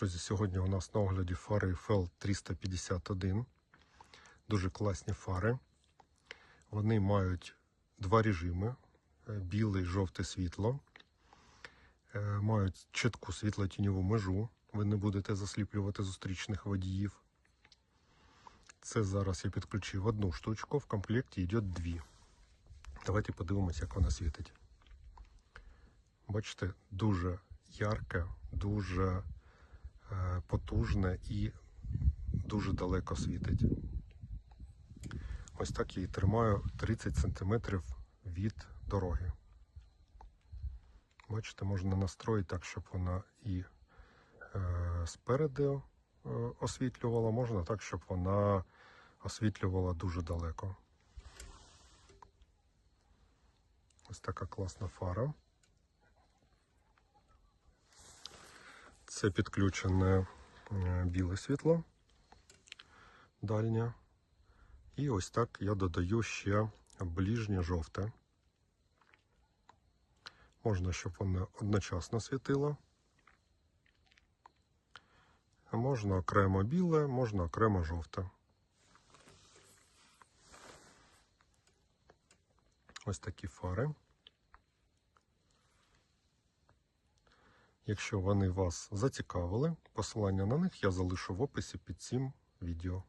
Друзі, сьогодні у нас на огляді фари FL 351. Дуже класні фари. Вони мають два режими: е, біле і жовте світло. Е, Мають чітку світло-тіньову межу. Ви не будете засліплювати зустрічних водіїв. Це зараз я підключив одну штучку, в комплекті йде дві. Давайте подивимося, як вона світить. Бачите, дуже ярке, дуже потужне і дуже далеко світить. Ось так я її тримаю 30 см від дороги. Бачите, можна настроїти так, щоб вона і е, спереду е, освітлювала, можна так, щоб вона освітлювала дуже далеко. Ось така класна фара. Це підключене е, біле світло дальнє. І ось так я додаю ще ближнє жовте. Можна, щоб воно одночасно світило. Можна окремо біле, можна окремо жовте. Ось такі фари. Якщо вони вас зацікавили, посилання на них я залишу в описі під цим відео.